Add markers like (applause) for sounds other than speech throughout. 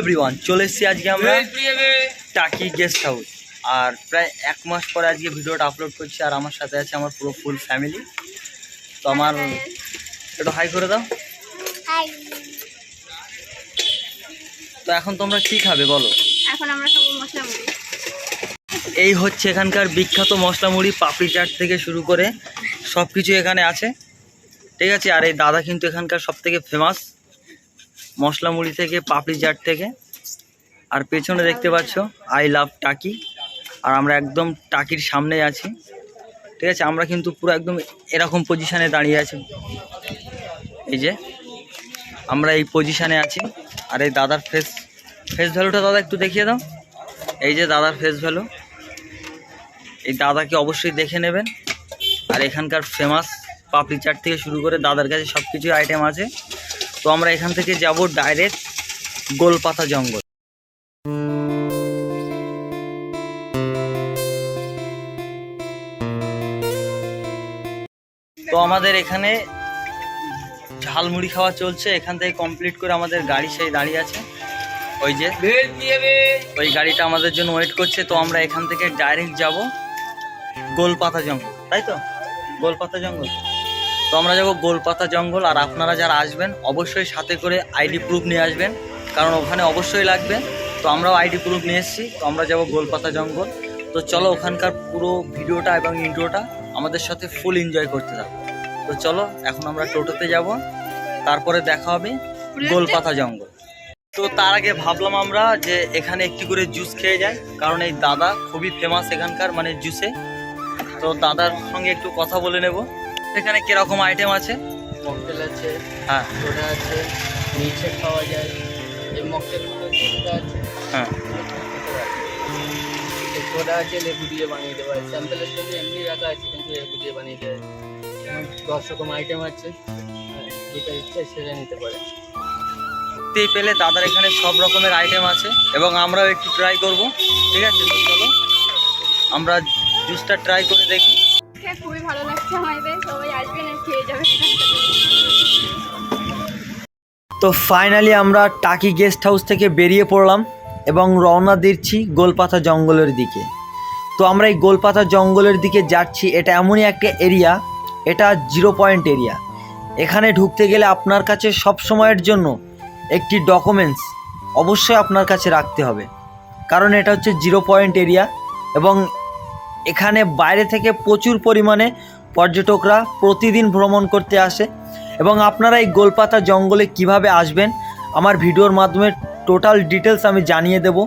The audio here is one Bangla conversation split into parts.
এভরিওয়ান চলে এসেছি আজকে আমরা টাকি গেস্ট হাউস আর প্রায় এক মাস পরে আজকে ভিডিওটা আপলোড করছি আর আমার সাথে আছে আমার পুরো ফুল ফ্যামিলি তো আমার একটু হাই করে দাও। তো এখন তোমরা কি খাবে বলো? এখন আমরা খাব মশলা মুড়ি এই হচ্ছে এখানকার বিখ্যাত মশলা মুড়ি পাপড়ি চাট থেকে শুরু করে সব কিছু এখানে আছে। ঠিক আছে? আর এই দাদা কিন্তু এখানকার সব থেকে ফেমাস মশলা মুড়ি থেকে, পাপড়ি চাট থেকে। আর পেছনে দেখতে পাচ্ছ আই লাভ টাকি। আর আমরা একদম টাকির সামনে আছি। ঠিক আছে, আমরা কিন্তু পুরো একদম এরকম পজিশানে দাঁড়িয়ে আছি। এই যে, আমরা এই পজিশানে আছি। আর এই দাদার ফেস ফেস ভ্যালুটা দাদা একটু দেখিয়ে দাও। এই যে দাদার ফেস ভ্যালু এই দাদাকে অবশ্যই দেখে নেবেন। আর এখানকার ফেমাস পাপড়ি চাট থেকে শুরু করে দাদার কাছে সব কিছু আইটেম আছে। আমরা এখান থেকে যাব ডাইরেক্ট গোলপাতা জঙ্গল। তো আমাদের এখানে ঝালমুড়ি খাওয়া চলছে। এখান থেকে কমপ্লিট করে আমাদের গাড়ি সেই দাঁড়িয়ে আছে। ওই যে, ওই গাড়িটা আমাদের জন্য ওয়েট করছে। তো আমরা এখান থেকে ডাইরেক্ট যাব গোলপাতা জঙ্গল, তাই তো? গোলপাতা জঙ্গল। তো আমরা যাব গোলপাতা জঙ্গল, আর আপনারা যারা আসবেন, অবশ্যই সাথে করে আইডি প্রুফ নিয়ে আসবেন, কারণ ওখানে অবশ্যই লাগবে। তো আমরাও আইডি প্রুফ নিয়ে এসেছি, তো আমরা যাব গোলপাতা জঙ্গল। তো চলো ওখানকার পুরো ভিডিওটা এবং ইন্ট্রোটা আমাদের সাথে ফুল এনজয় করতে থাকো। তো চলো, এখন আমরা টোটোতে যাব, তারপরে দেখা হবে গোলপাতা জঙ্গল। তো তার আগে ভাবলাম আমরা যে এখানে একটি করে জুস খেয়ে যাই, কারণ এই দাদা খুবই ফেমাস এখানকার মানে জুসে তো দাদার সঙ্গে একটু কথা বলে নেব। এখানে কীরকম আইটেম আছে? মকটেল আছে হ্যাঁ। সোডা আছে মিল্কশেক পাওয়া যায় এই মকটেল সোডা আছে। হ্যাঁ। সোডা আছে লেবু দিয়ে বানিয়ে দেওয়া হয় স্যাম্পেলের জন্য এমনি রাখা আছে কিন্তু লেবু দিয়ে বানিয়ে দেওয়া হয় দশ রকম আইটেম আছে। হ্যাঁ, যেটা ইচ্ছে সেটা নিতে পারে। দেখতেই পেলে দাদার এখানে সব রকমের আইটেম আছে এবং আমরাও একটু ট্রাই করব। ঠিক আছে চলো। আমরা জুসটা ট্রাই করে দেখি। খেয়ে খুবই ভালো লাগছে আমাদের। সবাই আসবেন খেয়ে যাবেন তো ফাইনালি আমরা টাকি গেস্ট হাউস থেকে বেরিয়ে পড়লাম এবং রওনা দিচ্ছি গোলপাতা জঙ্গলের দিকে। তো আমরা এই গোলপাতা জঙ্গলের দিকে যাচ্ছি। এটা এমনই একটা এরিয়া এটা জিরো পয়েন্ট এরিয়া এখানে ঢুকতে গেলে আপনার কাছে সব সময়ের জন্য একটি ডকুমেন্টস অবশ্যই আপনার কাছে রাখতে হবে। কারণ এটা হচ্ছে জিরো পয়েন্ট এরিয়া এবং এখানে বাইরে থেকে প্রচুর পরিমাণে পর্যটকরা প্রতিদিন ভ্রমণ করতে আসে এবং আপনারা এই গোলপাতা জঙ্গলে কীভাবে আসবেন, আমার ভিডিওর মাধ্যমে টোটাল ডিটেলস আমি জানিয়ে দেব।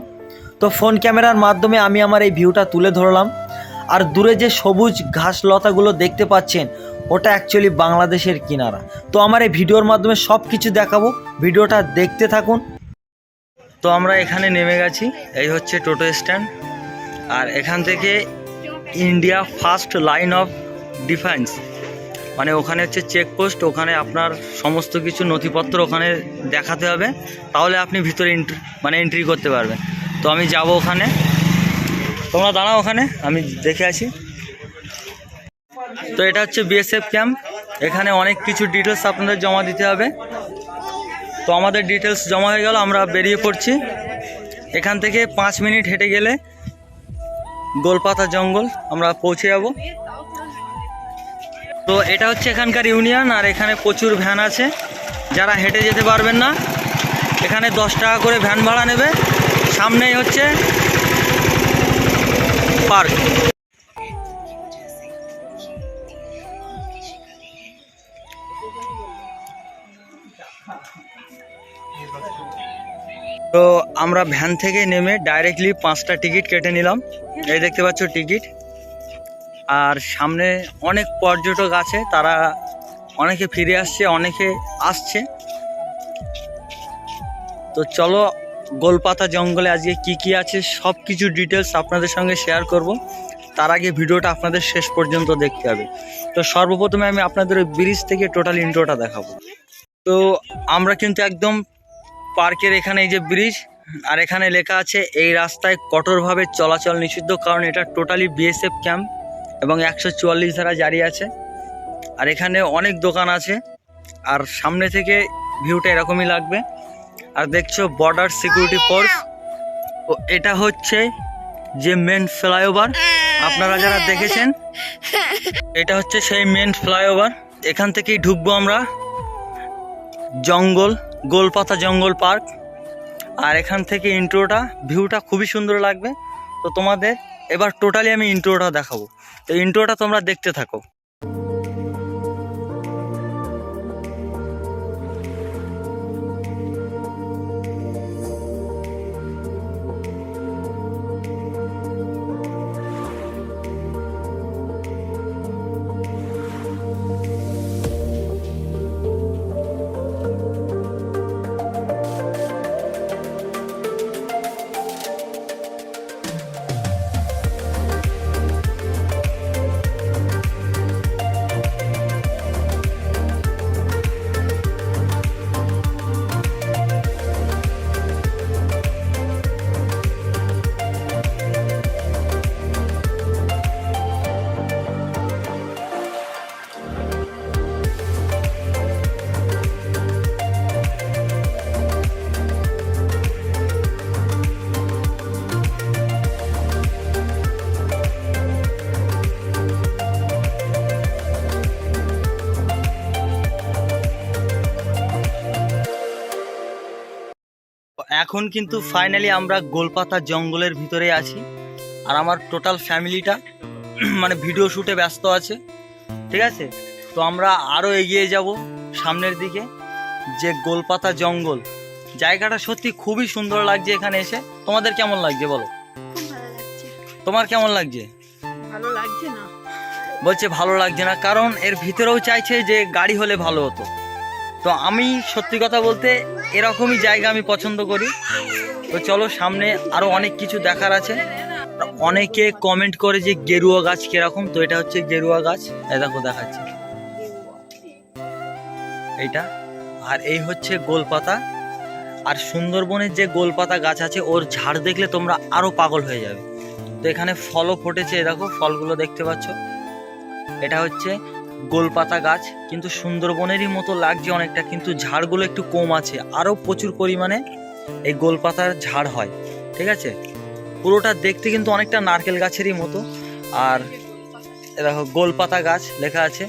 তো ফোন ক্যামেরার মাধ্যমে আমি আমার এই ভিউটা তুলে ধরলাম। আর দূরে যে সবুজ ঘাস লতাগুলো দেখতে পাচ্ছেন, ওটা অ্যাকচুয়ালি বাংলাদেশের কিনারা। তো আমার এই ভিডিওর মাধ্যমে সব কিছু দেখাবো, ভিডিওটা দেখতে থাকুন। তো আমরা এখানে নেমে গেছি, এই হচ্ছে টোটো স্ট্যান্ড। আর এখান থেকে India first line of defence মানে ওখানে হচ্ছে চেকপোস্ট ওখানে আপনার সমস্ত কিছু নথিপত্র ওখানে দেখাতে হবে, তাহলে আপনি ভিতরে মানে এন্ট্রি করতে পারবেন। তো আমি যাব ওখানে। তোমরা দাঁড়াও ওখানে, আমি দেখে আছি তো এটা হচ্ছে বিএসএফ ক্যাম্প এখানে অনেক কিছু ডিটেলস আপনাদের জমা দিতে হবে। তো আমাদের ডিটেলস জমা হয়ে গেল, আমরা বেরিয়ে পড়ছি। এখান থেকে পাঁচ মিনিট হেঁটে গেলে গোলপাতা জঙ্গল, আমরা পৌঁছে যাব। তো এটা হচ্ছে এখানকার ইউনিয়ন, আর এখানে প্রচুর ভ্যান আছে। যারা হেঁটে যেতে পারবেন না, এখানে দশ টাকা করে ভ্যান ভাড়া নেবে। সামনেই হচ্ছে পার্ক। আমরা ভ্যান থেকে নেমে ডাইরেক্টলি পাঁচটা টিকিট কেটে নিলাম। এই দেখতে পাচ্ছ টিকিট আর সামনে অনেক পর্যটক আছে, তারা অনেকে ফিরে আসছে, অনেকে আসছে। তো চলো, গোলপাতা জঙ্গলে আজকে কি কি আছে সব কিছু ডিটেলস আপনাদের সঙ্গে শেয়ার করব। তার আগে ভিডিওটা আপনাদের শেষ পর্যন্ত দেখতে হবে। তো সর্বপ্রথমে আমি আপনাদের ওই ব্রিজ থেকে টোটাল ইন্ট্রোটা দেখাবো। তো আমরা কিন্তু একদম পার্কের এখানে এই যে ব্রিজ আর এখানে লেখা আছে, এই রাস্তায় কঠোরভাবে চলাচল নিষিদ্ধ, কারণ এটা টোটালি বিএসএফ ক্যাম্প এবং একশো চুয়াল্লিশ ধারা জারি আছে। আর এখানে অনেক দোকান আছে, আর সামনে থেকে ভিউটা এরকমই লাগবে। আর দেখছ বর্ডার সিকিউরিটি ফোর্স ও এটা হচ্ছে যে মেন ফ্লাইওভার আপনারা যারা দেখেছেন, এটা হচ্ছে সেই মেন ফ্লাইওভার এখান থেকেই ঢুকবো আমরা, জঙ্গল, গোলপাতা জঙ্গল পার্ক আর এখান থেকে ইন্ট্রোটা, ভিউটা খুবই সুন্দর লাগবে। তো তোমাদের এবার টোটালি আমি ইন্ট্রোটা দেখাবো। তো ইন্ট্রোটা তোমরা দেখতে থাকো। এখন কিন্তু ফাইনালি আমরা গোলপাতা জঙ্গলের ভিতরে আছি। আর আমার টোটাল ফ্যামিলিটা (clears throat) মানে ভিডিও শুটে ব্যস্ত আছে। ঠিক আছে? তো আমরা আরও এগিয়ে যাব সামনের দিকে যে গোলপাতা জঙ্গল। জায়গাটা সত্যি খুবই সুন্দর লাগছে এখানে এসে। তোমাদের কেমন লাগছে বলো? তোমার কেমন লাগছে? ভালো লাগছে না। বলছে ভালো লাগছে না কারণ এর ভিতরেও চাইছে যে গাড়ি হলে ভালো হতো। তো আমি সত্যি কথা বলতে এরকমই জায়গা আমি পছন্দ করি। তো চলো সামনে আরও অনেক কিছু দেখার আছে। অনেকে কমেন্ট করে যে গেরুয়া গাছ কীরকম, তো এটা হচ্ছে গেরুয়া গাছ। দেখো দেখাচ্ছি। এইটা। আর এই হচ্ছে গোলপাতা। আর সুন্দরবনের যে গোলপাতা গাছ আছে, ওর ঝাড় দেখলে তোমরা আরও পাগল হয়ে যাবে। তো এখানে ফলও ফুটেছে দেখো, ফলগুলো দেখতে পাচ্ছ। এটা হচ্ছে গোলপাতা গাছ, কিন্তু সুন্দরবনেরই মতো লাগছে অনেকটা, কিন্তু ঝাড়গুলো একটু কম আছে, আরও প্রচুর পরিমাণে এই গোলপাতার ঝাড় হয়, ঠিক আছে? পুরোটা দেখতে কিন্তু অনেকটা নারকেল গাছেরই মতো, আর দেখো গোলপাতা গাছ লেখা আছে,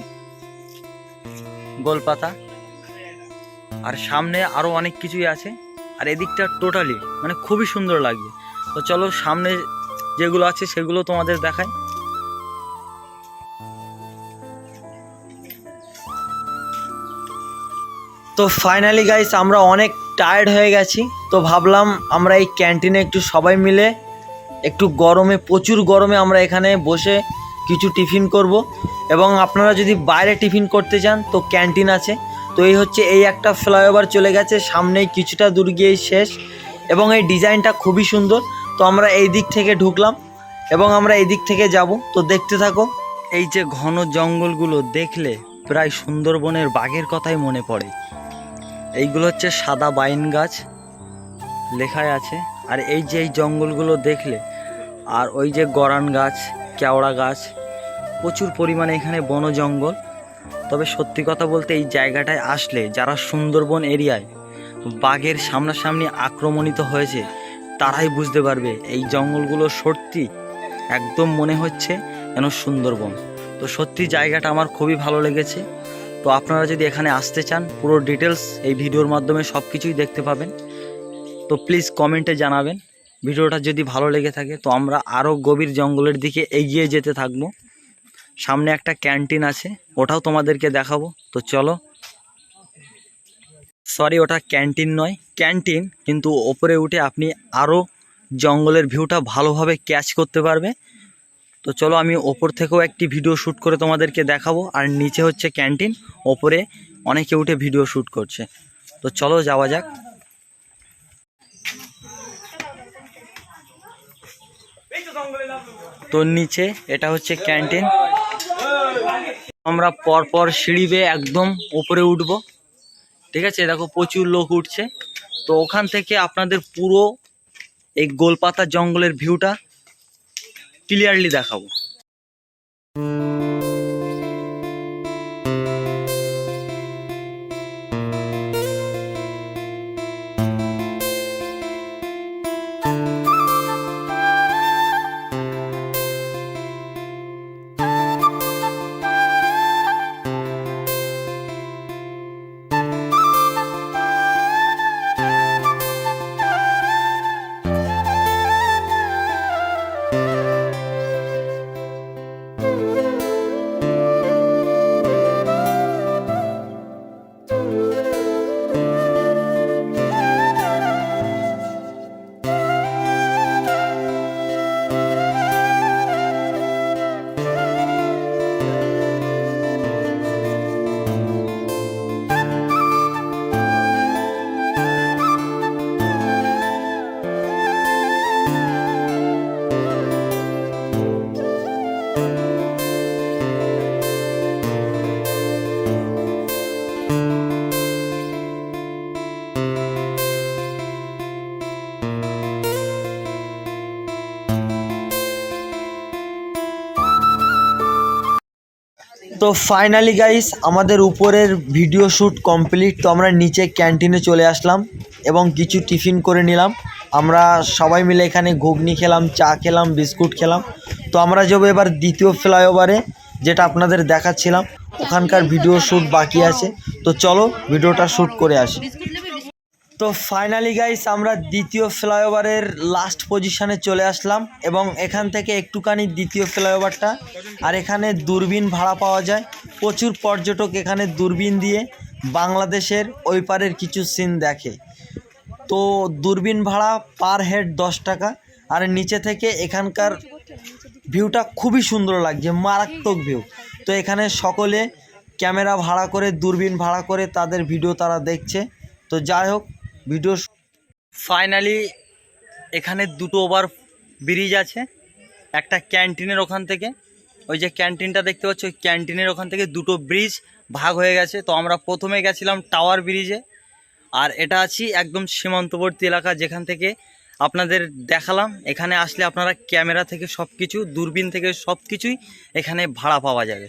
গোলপাতা, আর সামনে আরও অনেক কিছুই আছে, আর এদিকটা টোটালি মানে খুবই সুন্দর লাগবে তো চলো সামনে যেগুলো আছে সেগুলো তোমাদের দেখাই। তো ফাইনালি গাইস আমরা অনেক টায়ার্ড হয়ে গেছি। তো ভাবলাম আমরা এই ক্যান্টিনে একটু সবাই মিলে একটু গরমে, প্রচুর গরমে আমরা এখানে বসে কিছু টিফিন করব। এবং আপনারা যদি বাইরে টিফিন করতে চান, তো ক্যান্টিন আছে। তো এই হচ্ছে এই একটা ফ্লাইওভার চলে গেছে, সামনেই কিছুটা দূর গিয়েই শেষ। এবং এই ডিজাইনটা খুবই সুন্দর। তো আমরা এই দিক থেকে ঢুকলাম এবং আমরা এই দিক থেকে যাব। তো দেখতে থাকো, এই যে ঘন জঙ্গলগুলো দেখলে প্রায় সুন্দরবনের বাঘের কথাই মনে পড়ে। এইগুলো হচ্ছে সাদা বাইন গাছ লেখায় আছে। আর এই যে এই জঙ্গলগুলো দেখলে, আর ওই যে গরান গাছ, কেওড়া গাছ, প্রচুর পরিমাণে এখানে বন জঙ্গল। তবে সত্যি কথা বলতে এই জায়গাটায় আসলে যারা সুন্দরবন এরিয়ায় বাঘের সামনাসামনি আক্রমণিত হয়েছে, তারাই বুঝতে পারবে এই জঙ্গলগুলো সত্যি একদম মনে হচ্ছে যেন সুন্দরবন। তো সত্যি জায়গাটা আমার খুবই ভালো লেগেছে। তো আপনারা যদি এখানে আসতে চান, পুরো ডিটেলস এই ভিডিওর মাধ্যমে সব কিছুই দেখতে পাবেন। তো প্লিজ কমেন্টে জানাবেন। ভিডিওটা যদি ভালো লেগে থাকে, তো আমরা আরও গভীর জঙ্গলের দিকে এগিয়ে যেতে থাকব। সামনে একটা ক্যান্টিন আছে, ওটাও তোমাদেরকে দেখাবো। তো চলো। সরি ওটা ক্যান্টিন নয় ক্যান্টিন কিন্তু ওপরে উঠে আপনি আরও জঙ্গলের ভিউটা ভালোভাবে ক্যাচ করতে পারবে। তো চলো আমি ওপর থেকেও একটি ভিডিও শ্যুট করে তোমাদেরকে দেখাবো। আর নিচে হচ্ছে ক্যান্টিন ওপরে অনেকে উঠে ভিডিও শ্যুট করছে। তো চলো যাওয়া যাক। তো নিচে এটা হচ্ছে ক্যান্টিন আমরা পরপর সিঁড়ি বেয়ে একদম ওপরে উঠব। ঠিক আছে? দেখো প্রচুর লোক উঠছে। তো ওখান থেকে আপনাদের পুরো এই গোলপাতা জঙ্গলের ভিউটা ক্লিয়ারলি দেখাবো। তো ফাইনালি গাইস আমাদের উপরের ভিডিও শ্যুট কমপ্লিট তো আমরা নিচে ক্যান্টিনে চলে আসলাম এবং কিছু টিফিন করে নিলাম। আমরা সবাই মিলে এখানে ঘুগনি খেলাম, চা খেলাম, বিস্কুট খেলাম। তো আমরা যাব এবার দ্বিতীয় ফ্লাইওভারে যেটা আপনাদের দেখাচ্ছিলাম। ওখানকার ভিডিও শ্যুট বাকি আছে। তো চলো ভিডিওটা শ্যুট করে আসি। তো ফাইনালি গাইস আমরা দ্বিতীয় ফ্লাইওভারের লাস্ট পজিশনে চলে আসলাম এবং এখান থেকে একটুখানি দ্বিতীয় ফ্লাইওভারটা। আর এখানে দূরবীন ভাড়া পাওয়া যায়। প্রচুর পর্যটক এখানে দূরবীন দিয়ে বাংলাদেশের ওই পারের কিছু সিন দেখে। তো দূরবীন ভাড়া পার হেড দশ টাকা। আর নিচে থেকে এখানকার ভিউটা খুবই সুন্দর লাগছে, মারাত্মক ভিউ তো এখানে সকলে ক্যামেরা ভাড়া করে, দূরবীন ভাড়া করে তাদের ভিডিও তারা দেখছে। তো যাই হোক ভিডিও ফাইনালি এখানে দুটো ওভার ব্রিজ আছে। একটা ক্যান্টিনের ওখান থেকে। ওই যে ক্যান্টিনটা দেখতে পাচ্ছ, ওই ক্যান্টিনের ওখান থেকে দুটো ব্রিজ ভাগ হয়ে গেছে। তো আমরা প্রথমে গেছিলাম টাওয়ার ব্রিজে আর এটা আছি একদম সীমান্তবর্তী এলাকা, যেখান থেকে আপনাদের দেখালাম। এখানে আসলে আপনারা ক্যামেরা থেকে সব কিছু দূরবীন থেকে সব কিছুই এখানে ভাড়া পাওয়া যাবে।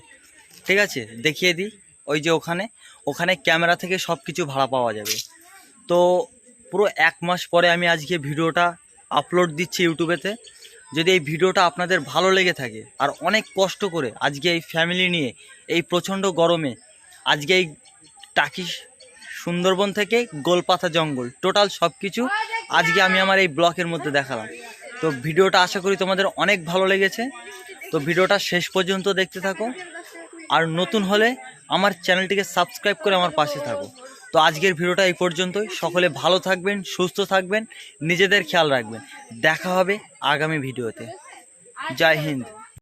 ঠিক আছে? দেখিয়ে দিই। ওই যে ওখানে। ওখানে ক্যামেরা থেকে সব কিছু ভাড়া পাওয়া যাবে। তো পুরো এক মাস পরে আমি আজকে ভিডিওটা আপলোড দিচ্ছি ইউটিউবেতে। যদি এই ভিডিওটা আপনাদের ভালো লেগে থাকে আর অনেক কষ্ট করে আজকে এই ফ্যামিলি নিয়ে এই প্রচণ্ড গরমে আজকে এই টাকি সুন্দরবন থেকে গোলপাতা জঙ্গল টোটাল সব কিছু আজকে আমি আমার এই ব্লকের মধ্যে দেখালাম। তো ভিডিওটা আশা করি তোমাদের অনেক ভালো লেগেছে। তো ভিডিওটা শেষ পর্যন্ত দেখতে থাকো। আর নতুন হলে আমার চ্যানেলটিকে সাবস্ক্রাইব করে আমার পাশে থাকো। তো আজকের ভিডিওটা এই পর্যন্তই। সকলে ভালো থাকবেন, সুস্থ থাকবেন, নিজেদের খেয়াল রাখবেন। দেখা হবে আগামী ভিডিওতে। জয় হিন্দ।